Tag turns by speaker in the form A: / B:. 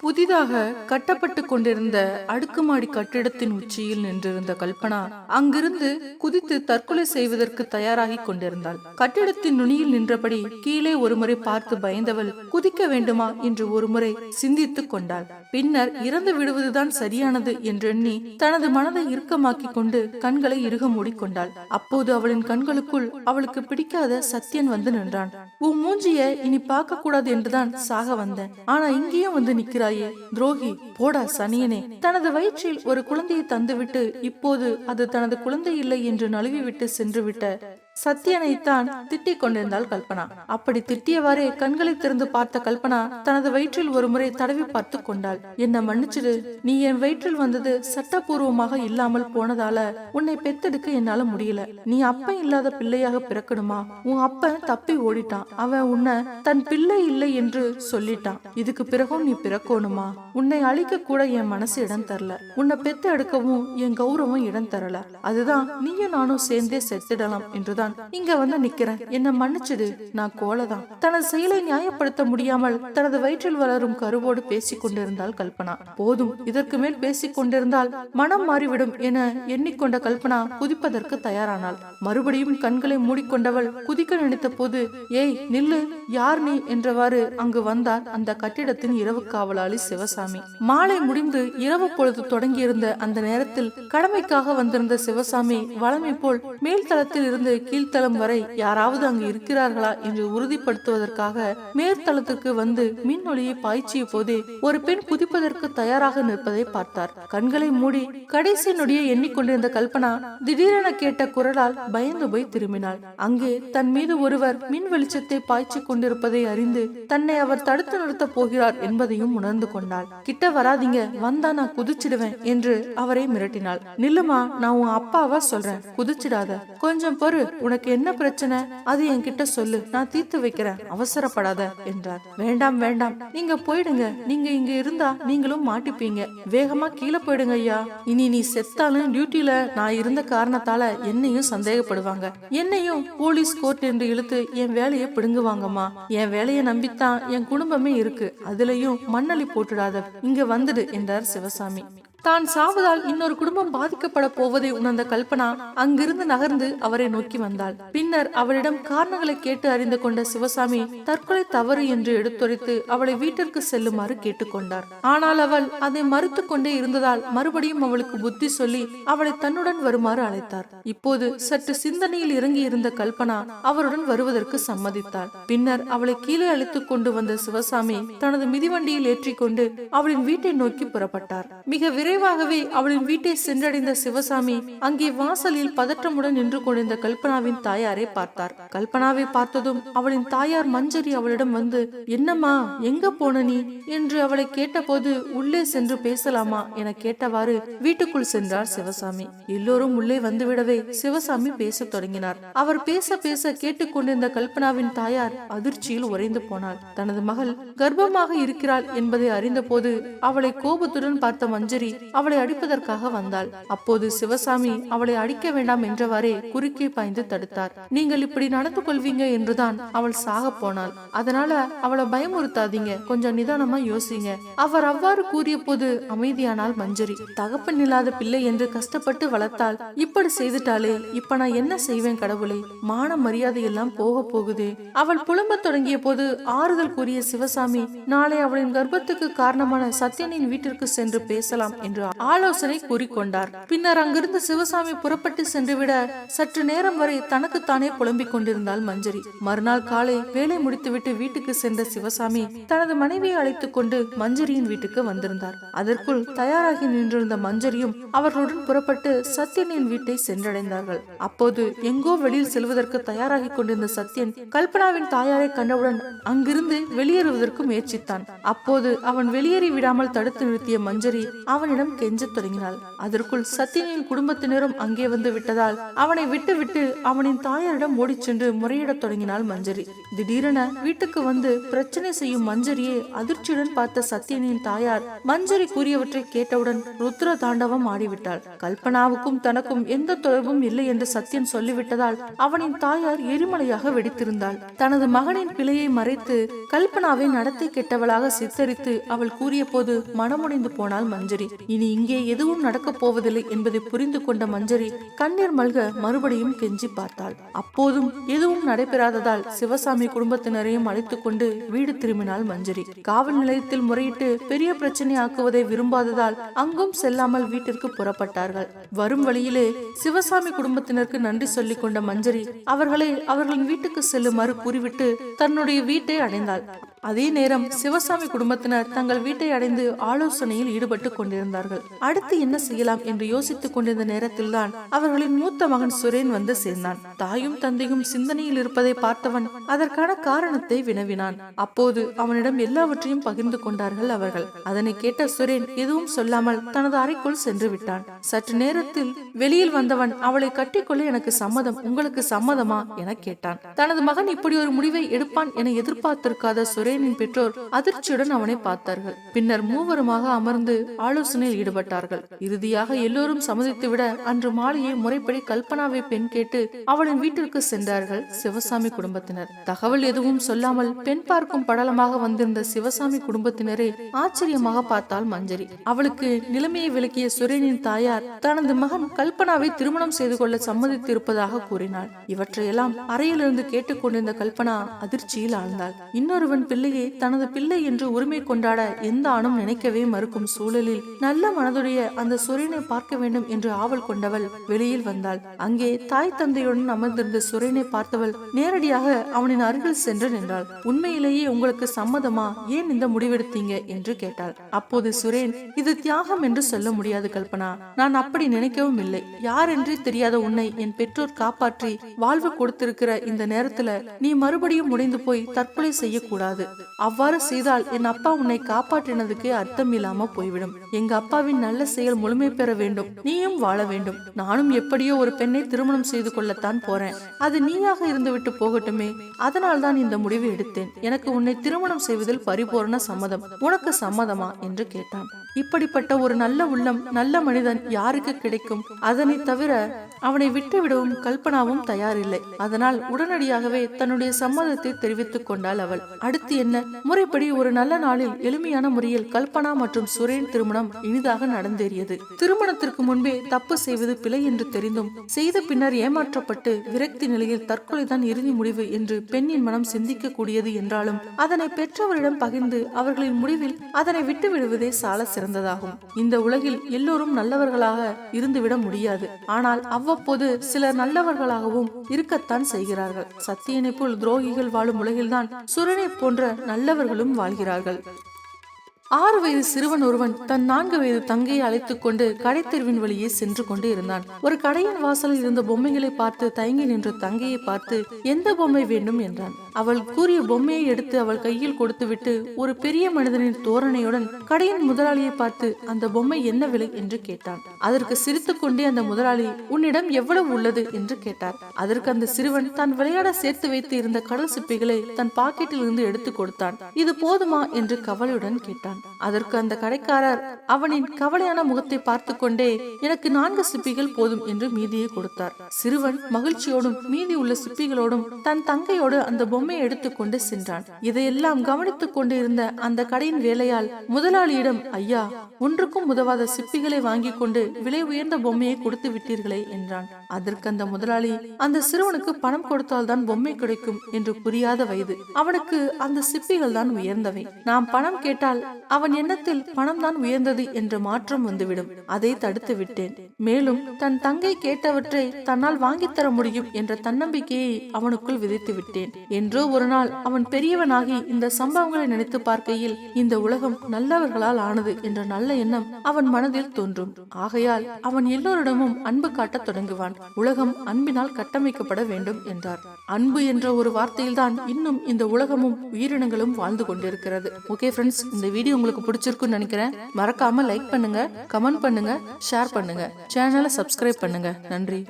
A: புதிதாக கட்டப்பட்டு கொண்டிருந்த அடுக்குமாடி கட்டிடத்தின் உச்சியில் நின்றிருந்த கல்பனா அங்கிருந்து குதித்து தற்கொலை செய்வதற்கு தயாராகி கொண்டிருந்தாள். கட்டிடத்தின் நுனியில் நின்றபடி கீழே ஒருமுறை பார்த்து பயந்தவள் குதிக்க வேண்டுமா? என்று ஒருமுறை சிந்தித்துக் கொண்டாள். பின்னர் இறந்து விடுவதுதான் சரியானது என்றெண்ணி தனது மனதை இறுக்கமாக்கிக் கொண்டு கண்களை இறுக மூடிக்கொண்டாள். அப்போது அவளின் கண்களுக்குள் அவளுக்கு பிடிக்காத சத்யன் வந்து நின்றான். உன் மூஞ்சிய இனி பார்க்க கூடாது என்றுதான் சாக வந்தேன். ஆனா இங்கேயும் வந்து நிக்கிறாயே துரோகி போடா சனியனே. தனது வயிற்றில் ஒரு குழந்தையை தந்துவிட்டு இப்போது அது தனது குழந்தை இல்லை என்று நழுவிவிட்டு சென்றுவிட்ட சத்யனைத்தான் திட்டிக் கொண்டிருந்தாள் கல்பனா. அப்படி திட்டியவாறே கண்களை திறந்து பார்த்த கல்பனா தனது வயிற்றில் ஒரு முறை தடவி பார்த்து கொண்டாள். என்ன மன்னிச்சிடு. நீ என் வயிற்றில் வந்தது சட்டபூர்வமாக இல்லாமல் போனதால உன்னை பெத்தெடுக்க என்னால முடியல. நீ அப்பன் இல்லாத பிள்ளையாக பிறக்கணுமா? உன் அப்பன் தப்பி ஓடிட்டான். அவன் உன்னை தன் பிள்ளை இல்லை என்று சொல்லிட்டான். இதுக்கு பிறகும் நீ பிறக்கணுமா? உன்னை அழிக்க கூட என் மனசு இடம் தரல. உன்னை பெத்து எடுக்கவும் என் கௌரவம் இடம் தரல. அதுதான் நீயும் நானும் சேர்ந்தே செத்துடலாம் என்றுதான் தான் இங்க வந்து நிக்கிறேன். என்ன மன்னிச்சது நான் கோலதான். தனது செயலை நியாயப்படுத்த முடியாமல் தனது வயிற்றில் வளரும் கருவோடு பேசிக் கொண்டிருந்தாள் கல்பனா. போதும். இதற்கு மேல் பேசிக் கொண்டிருந்தால் மனம் மாறிவிடும் என எண்ணிக்கொண்ட கல்பனா குதிப்பதற்கு தயாரானாள். மறுபடியும் கண்களை மூடிக்கொண்டவள் குதிக்க நினைத்த போது ஏய் நில்லு. யார் நீ? என்றவாறு அங்கு வந்தார் அந்த கட்டிடத்தின் இரவு காவலாளி சிவசாமி. மாலை முடிந்து இரவு பொழுது தொடங்கியிருந்த அந்த நேரத்தில் கடமைக்காக வந்திருந்த சிவசாமி வளமை போல் மேல்தளத்தில் இருந்து கீழ்த்தளம் வரை யாராவது அங்கு இருக்கிறார்களா என்று உறுதிப்படுத்துவதற்காக மேற்தளத்திற்கு வந்து மின் ஒளியை பாய்ச்சிய போது ஒரு பெண் குதிப்பதற்கு தயாராக நிற்பதை பார்த்தார். கண்களை மூடி கடைசி நொடியை எண்ணிக்கொண்டிருந்த கல்பனா திடீரென கேட்ட குரலால் பயந்து போய் திரும்பினாள். அங்கே தன் மீது ஒருவர் மின் வெளிச்சத்தை பாய்ச்சி கொண்டிருப்பதை அறிந்து தன்னை அவர் தடுத்து நிறுத்தப் போகிறார் என்பதையும் உணர்ந்து கொண்டாள். கிட்ட வராதீங்க வந்தா நான் குதிச்சிடுவேன் என்று அவரை மிரட்டினாள். நில்லுமா நான் உன் அப்பாவா சொல்றேன். குதிச்சிடாத. கொஞ்சம் பொறு உனக்கு என்ன பிரச்சனை? அது என்கிட்ட சொல்லு. நான் தீர்த்து வைக்கிறேன். அவசரப்படாத என்றார். வேண்டாம் வேண்டாம். நீங்க போயிடுங்க. நீங்க இங்க இருந்தா நீங்களும் மாட்டிப்பீங்க. வேகமா கீழே போயிடுங்க ஐயா. இனி நீ செத்தாலும் டியூட்டில நான் இருந்த காரணத்தால என்னையும் சந்தேகப்படுவாங்க. என்னையும் போலீஸ் கோர்ட் என்று இழுத்து என் வேலையை பிடுங்குவாங்கம்மா. என் வேலையை நம்பித்தான் என் குடும்பமே இருக்கு. அதுலயும் மண்ணலி போட்டுடாத. இங்க வந்துடு என்றார் சிவசாமி. தான் சாவதால் இன்னொரு குடும்பம் பாதிக்கப்பட போவதை உணர்ந்த கல்பனா அங்கிருந்து நகர்ந்து அவரை நோக்கி வந்தாள். பின்னர் அவளிடம் காரணங்களை கேட்டு அறிந்து கொண்ட சிவசாமி தற்கொலை தவறு என்று எடுத்துரைத்து அவளை வீட்டிற்கு செல்லுமாறு கேட்டுக்கொண்டார். ஆனால் அவள் அதை மறுத்து கொண்டே இருந்ததால் மறுபடியும் அவளுக்கு புத்தி சொல்லி அவளை தன்னுடன் வருமாறு அழைத்தார். இப்போது சற்று சிந்தனையில் இறங்கி இருந்த கல்பனா அவருடன் வருவதற்கு சம்மதித்தாள். பின்னர் அவளை கீழே அழைத்துக் கொண்டு வந்த சிவசாமி தனது மிதிவண்டியில் ஏற்றிக்கொண்டு அவளின் வீட்டை நோக்கி புறப்பட்டார். மிக விரைவாகவே அவளின் வீட்டை சென்றடைந்த சிவசாமி அங்கே வாசலில் பதற்றமுடன் நின்று கொண்டிருந்த கல்பனாவின் தாயாரை பார்த்தார். கல்பனாவை பார்த்ததும் அவளின் தாயார் மஞ்சரி அவளிடம் வந்து என்னம்மா எங்க போன நீ? என்று அவளை கேட்டபோது உள்ளே சென்று பேசலாமா? என கேட்டவாறு வீட்டுக்குள் சென்றார் சிவசாமி. எல்லோரும் உள்ளே வந்துவிடவே சிவசாமி பேசத் தொடங்கினார். அவர் பேச பேச கேட்டுக்கொண்டிருந்த கல்பனாவின் தாயார் அதிர்ச்சியில் உறைந்து போனாள். தனது மகள் கர்ப்பமாக இருக்கிறாள் என்பதை அறிந்தபோது அவளை கோபத்துடன் பார்த்த மஞ்சரி அவளை அடிப்பதற்காக வந்தாள். அப்போது சிவசாமி அவளை அடிக்க வேண்டாம் என்றவாறே குறுக்கே பாய்ந்து தடுத்தார். நீங்கள் இப்படி நடந்து கொள்வீங்க என்றுதான் அவள் சாக போனாள். அதனால அவளை பயமுறுத்தாதீங்க. கொஞ்சம் நிதானமா யோசிங்க. அவர் அவ்வாறு கூறிய போது அமைதியானால் மஞ்சரி. தகப்பன் இல்லாத பிள்ளை என்று கஷ்டப்பட்டு வளர்த்தால் இப்படி செய்துட்டாலே இப்ப நான் என்ன செய்வேன் கடவுளே? மான மரியாதை எல்லாம் போக போகுதே. அவள் புலம்பத் தொடங்கிய போது ஆறுதல் கூறிய சிவசாமி நாளை அவளின் கர்ப்பத்துக்கு காரணமான சத்யனின் வீட்டிற்கு சென்று பேசலாம். என்று ஆலோசனை கூறிக்கொண்டார். பின்னர் அங்கிருந்து சிவசாமி புறப்பட்டு சென்றுவிட சற்று நேரம் வரை தனக்குத்தானே புலம்பிக் கொண்டிருந்தாள் மஞ்சரி. மறுநாள் காலை வேலை முடித்துவிட்டு வீட்டுக்கு சென்ற சிவசாமி தனது மனைவியை அழைத்துக் கொண்டு மஞ்சரியின் வீட்டுக்கு வந்திருந்தார். அதற்குள் தயாராகி நின்றிருந்த மஞ்சரியும் அவர்களுடன் புறப்பட்டு சத்யனின் வீட்டை சென்றடைந்தார்கள். அப்போது எங்கோ வெளியில் செல்வதற்கு தயாராகி கொண்டிருந்த சத்யன் கல்பனாவின் தாயாரை கண்டவுடன் அங்கிருந்து வெளியேறுவதற்கு முயற்சித்தான். அப்போது அவன் வெளியேறி விடாமல் தடுத்து நிறுத்திய மஞ்சரி அவன் அவனிடம் கெஞ்சத் தொடங்கினாள். அதற்குள் சத்தியனின் குடும்பத்தினரும் அங்கே வந்து விட்டதால் அவனை விட்டுவிட்டு அவனின் தாயாரிடம் ஓடிச் சென்று முறையிடத் தொடங்கினாள் மஞ்சரி. திடீரென வீட்டுக்கு வந்து பிரச்சனை செய்யும் மஞ்சரியை அதிர்ச்சியுடன் பார்த்த சத்தியனின் தாயார் மஞ்சரி கூறியவற்றை கேட்டவுடன் ருத்ர தாண்டவம் ஆடிவிட்டாள். கல்பனாவுக்கும் தனக்கும் எந்த தொடர்பும் இல்லை என்று சத்யன் சொல்லிவிட்டதால் அவனின் தாயார் எரிமலையாக வெடித்திருந்தாள். தனது மகனின் பிழையை மறைத்து கல்பனாவை நடத்தை கெட்டவளாக சித்தரித்து அவள் கூறிய போது மனமுடைந்து போனாள் மஞ்சரி. இனி இங்கே எதுவும் நடக்கப் போவதில்லை என்பதை புரிந்து கொண்ட மஞ்சரி கண்ணீர் மல்க மறுபடியும் கெஞ்சி பார்த்தாள். அப்போதும் எதுவும் நடைபெறாததால் சிவசாமி குடும்பத்தினரையும் அழைத்துக் கொண்டு வீடு திரும்பினாள் மஞ்சரி. காவல் நிலையத்தில் முறையிட்டு பெரிய பிரச்சனை ஆக்குவதை விரும்பாததால் அங்கும் செல்லாமல் வீட்டிற்கு புறப்பட்டார்கள். வரும் வழியிலே சிவசாமி குடும்பத்தினருக்கு நன்றி சொல்லிக் கொண்ட மஞ்சரி அவர்களை அவர்களின் வீட்டுக்கு செல்லுமாறு கூறிவிட்டு தன்னுடைய வீட்டை அடைந்தாள். அதே நேரம் சிவசாமி குடும்பத்தினர் தங்கள் வீட்டை அடைந்து ஆலோசனையில் ஈடுபட்டு கொண்டிருந்தார்கள். அடுத்து என்ன செய்யலாம் என்று யோசித்துக் கொண்டிருந்த நேரத்தில்தான் அவர்களின் மூத்த மகன் சுரேன் வந்து சேர்ந்தான். தாயும் தந்தையும் சிந்தனையில் இருப்பதை பார்த்தவன் அதற்கான காரணத்தை வினவினான். அப்போது அவனிடம் எல்லாவற்றையும் பகிர்ந்து கொண்டார்கள் அவர்கள். அதனை கேட்ட சுரேன் எதுவும் சொல்லாமல் தனது அறைக்குள் சென்று விட்டான். சற்று நேரத்தில் வெளியில் வந்தவன் அவளை கட்டிக்கொள்ள எனக்கு சம்மதம் உங்களுக்கு சம்மதமா? என கேட்டான். தனது மகன் இப்படி ஒரு முடிவை எடுப்பான் என எதிர்பார்த்திருக்காத சுரேன் சுரேனின் பெற்றோர் அதிர்ச்சியுடன் அவனை பார்த்தார்கள். பின்னர் மூவருமாக அமர்ந்து ஆலோசனையில் ஈடுபட்டார்கள். இறுதியாக எல்லோரும் சம்மதித்துவிட அன்று மாலையே முறைப்படி கல்பனாவை பெண் கேட்டு அவளின் வீட்டிற்கு சென்றார்கள் சிவசாமி குடும்பத்தினர். தகவல் எதுவும் சொல்லாமல் பெண் பார்க்கும் படலமாக வந்திருந்த சிவசாமி குடும்பத்தினரை ஆச்சரியமாக பார்த்தாள் மஞ்சரி. அவளுக்கு நிலைமையை விளக்கிய சுரேனின் தாயார் தனது மகன் கல்பனாவை திருமணம் செய்து கொள்ள சம்மதித்து இருப்பதாக கூறினாள். இவற்றையெல்லாம் அறையிலிருந்து கேட்டுக்கொண்டிருந்த கல்பனா அதிர்ச்சியில் ஆழ்ந்தாள். இன்னொருவன் பிள்ளை பிள்ளையை தனது பிள்ளை என்று உரிமை கொண்டாட எந்த ஆணும் நினைக்கவே மறுக்கும் சூழலில் நல்ல மனதுடைய அந்த சுரேனை பார்க்க வேண்டும் என்று ஆவல் கொண்டவள் வெளியில் வந்தாள். அங்கே தாய் தந்தையுடன் அமர்ந்திருந்த சுரேனை பார்த்தவள் நேரடியாக அவனின் அருகில் சென்று நின்றாள். உண்மையிலேயே உங்களுக்கு சம்மதமா? ஏன் இந்த முடிவெடுத்தீங்க? என்று கேட்டாள். அப்போது சுரேன் இது தியாகம் என்று சொல்ல முடியாது கல்பனா. நான் அப்படி நினைக்கவும் இல்லை. யார் என்றே தெரியாத உன்னை என் பெற்றோர் காப்பாற்றி வாழ்வு கொடுத்திருக்கிற இந்த நேரத்துல நீ மறுபடியும் முடிந்து போய் தற்கொலை செய்யக்கூடாது. அவ்வாறு செய்தால் என் அப்பா உன்னை காப்பாற்றினதுக்கு அர்த்தம் இல்லாம போய்விடும். எங்க அப்பாவின் நல்ல செயல் முழுமை பெற வேண்டும். நீயும் வாழ வேண்டும். நானும் எப்படியோ ஒரு பெண்ணை திருமணம் செய்து கொள்ளத்தான் போறேன். அது நீயாக இருந்துவிட்டு போகட்டுமே. அதனால் தான் இந்த முடிவை எடுத்தேன். எனக்கு உன்னை திருமணம் செய்வதில் பரிபூரண சம்மதம். உனக்கு சம்மதமா? என்று கேட்டான். இப்படிப்பட்ட ஒரு நல்ல உள்ளம் நல்ல மனிதன் யாருக்கு கிடைக்கும்? அதனை தவிர அவனை விட்டுவிடவும் கல்பனாவும் தயாரில்லை. அதனால் உடனடியாகவே தன்னுடைய சம்மதத்தை தெரிவித்துக் கொண்டாள் அவள். அடுத்து என்ன? முறைப்படி ஒரு நல்ல நாளில் எளிமையான முறையில் கல்பனா மற்றும் சுரேன் திருமணம் இனிதாக நடந்தேறியது. திருமணத்திற்கு முன்பே தப்பு செய்வது பிழை என்று தெரிந்தும் செய்த பின்னர் ஏமாற்றப்பட்டு விரக்தி நிலையில் தற்கொலைதான் இறுதி முடிவு என்று பெண்ணின் மனம் சிந்திக்க கூடியது என்றாலும் அதனை பெற்றவரிடம் பகிர்ந்து அவர்களின் முடிவில் அதனை விட்டு விடுவதே சால சிறந்ததாகும். இந்த உலகில் எல்லோரும் நல்லவர்களாக இருந்துவிட முடியாது. ஆனால் அவ்வப்போது சிலர் நல்லவர்களாகவும் இருக்கத்தான் செய்கிறார்கள். சத்தியனை போல் துரோகிகள் வாழும் உலகில்தான் சுரனை போன்ற நல்லவர்களும் வாழ்கிறார்கள். ஆறு வயது சிறுவன் ஒருவன் தன் நான்கு வயது தங்கையை அழைத்துக் கொண்டு கடைத்தெருவின் வழியே சென்று கொண்டு இருந்தான். ஒரு கடையின் வாசலில் இருந்த பொம்மைகளை பார்த்து தயங்கி நின்ற தங்கையை பார்த்து எந்த பொம்மை வேண்டும்? என்றான். அவள் கூறிய பொம்மையை எடுத்து அவள் கையில் கொடுத்துவிட்டு ஒரு பெரிய மனிதனின் தோரணையுடன் கடையின் முதலாளியை பார்த்து அந்த பொம்மை என்ன விலை? என்று கேட்டான். அதற்கு சிரித்துக் கொண்டே அந்த முதலாளி உன்னிடம் எவ்வளவு உள்ளது? என்று கேட்டார். அதற்கு அந்த சிறுவன் தான் விளையாட சேர்த்து வைத்து இருந்த கடல் சிப்பிகளை தன் பாக்கெட்டில் இருந்து எடுத்து கொடுத்தான். இது போதுமா? என்று கவலையுடன் கேட்டான். அதற்கு அந்த கடைக்காரர் அவனின் கவலையான முகத்தை பார்த்து கொண்டே எனக்கு நான்கு சிப்பிகள் போதும் என்று மீதியை கொடுத்தார். சிறுவன் மகிழ்ச்சியோடும் மீதி உள்ள சிப்பிகளோடும் தன் தங்கையோடு அந்த பொம்மையை எடுத்துக்கொண்டு சென்றான். இதையெல்லாம் கவனித்துக் கொண்டு இருந்த அந்த கடையின் வேலையால் முதலாளியிடம் ஐயா ஒன்றுக்கும் உதவாத சிப்பிகளை வாங்கி கொண்டு விலை உயர்ந்த பொம்மையை கொடுத்து விட்டீர்களே என்றான். அதற்கு அந்த முதலாளி அந்த சிறுவனுக்கு பணம் கொடுத்தால்தான் பொம்மை கிடைக்கும் என்று புரியாத வயது. அவனுக்கு அந்த சிப்பிகள் தான் உயர்ந்தவை. நாம் பணம் கேட்டால் அவன் எண்ணத்தில் பணம் தான் உயர்ந்தது என்ற மாற்றம் வந்துவிடும். அதை தடுத்து விட்டேன். மேலும் தன் தங்கை கேட்டவற்றை தன்னால் வாங்கித் தர முடியும் என்ற தன்னம்பிக்கையை அவனுக்குள் விதைத்து விட்டேன். என்றோ ஒரு நாள் அவன் பெரியவனாகி இந்த சம்பவங்களை நினைத்து பார்க்கையில் இந்த உலகம் நல்லவர்களால் ஆனது என்ற நல்ல எண்ணம் அவன் மனதில் தோன்றும். ஆகையால் அவன் எல்லோரிடமும் அன்பு காட்டத் தொடங்குவான். உலகம் அன்பினால் கட்டமைக்கப்பட வேண்டும் என்றார். அன்பு என்ற ஒரு வார்த்தையில்தான் இன்னும் இந்த உலகமும் உயிரினங்களும் வாழ்ந்து கொண்டிருக்கிறது. ஓகே ஃப்ரெண்ட்ஸ் இந்த வீடியோ வீடியோ உங்களுக்கு பிடிச்சிருக்குன்னு நினைக்கிறேன் மறக்காம லைக் பண்ணுங்க கமெண்ட் பண்ணுங்க ஷேர் பண்ணுங்க. சேனலை சப்ஸ்கிரைப் பண்ணுங்க. நன்றி.